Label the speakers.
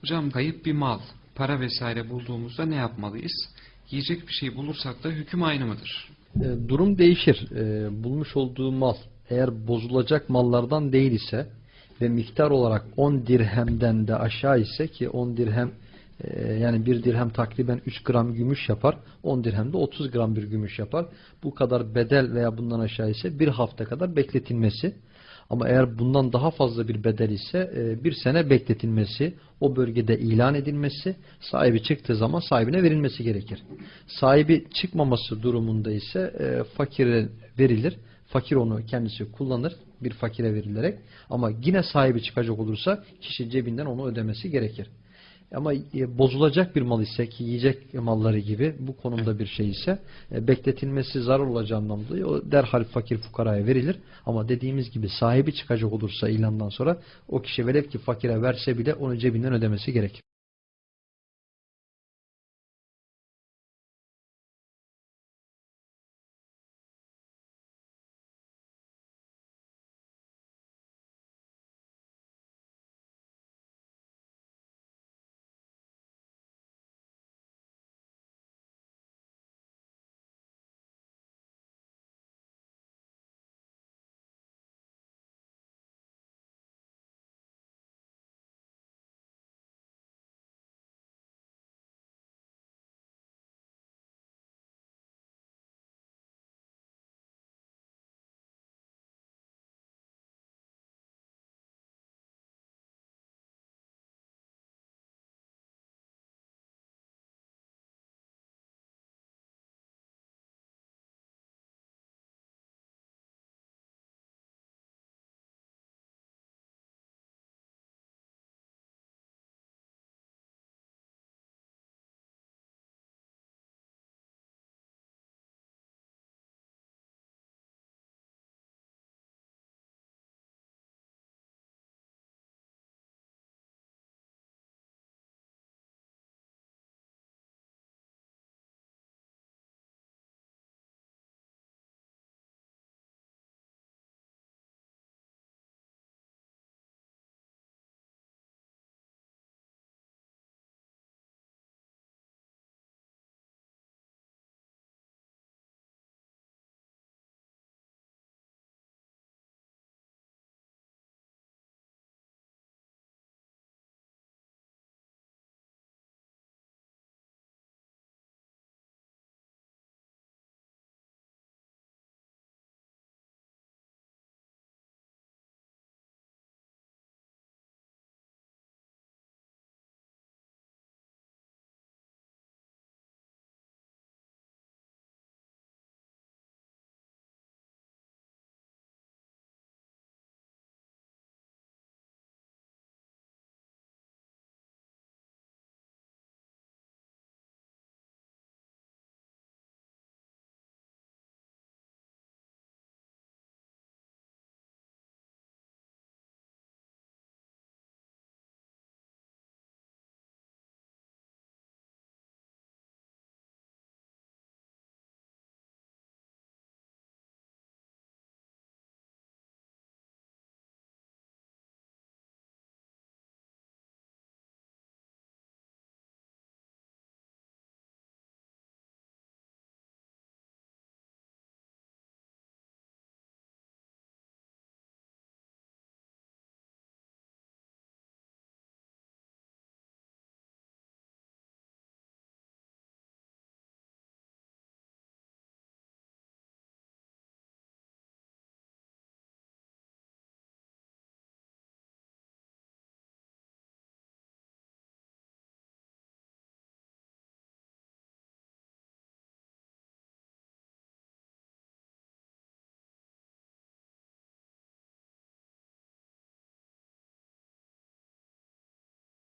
Speaker 1: Hocam kayıp bir mal, para vesaire bulduğumuzda ne yapmalıyız? Yiyecek bir şey bulursak da hüküm aynı mıdır?
Speaker 2: E, durum değişir. E, bulmuş olduğu mal eğer bozulacak mallardan değil ise ve miktar olarak 10 dirhemden de aşağı ise ki 10 dirhem yani bir dirhem takriben 3 gram gümüş yapar. 10 dirhem de 30 gram bir gümüş yapar. Bu kadar bedel veya bundan aşağı ise bir hafta kadar bekletilmesi. Ama eğer bundan daha fazla bir bedel ise e, bir sene bekletilmesi, o bölgede ilan edilmesi, sahibi çıktığı zaman sahibine verilmesi gerekir. Sahibi çıkmaması durumunda ise e, fakire verilir. Fakir onu kendisi kullanır bir fakire verilerek. Ama yine sahibi çıkacak olursa kişi cebinden onu ödemesi gerekir. Ama e, bozulacak bir mal ise ki yiyecek malları gibi bu konumda bir şey ise e, bekletilmesi zarar olacağından dolayı o derhal fakir fukaraya verilir. Ama dediğimiz gibi sahibi çıkacak olursa ilandan sonra o kişi velev ki fakire verse bile onu cebinden ödemesi gerekir.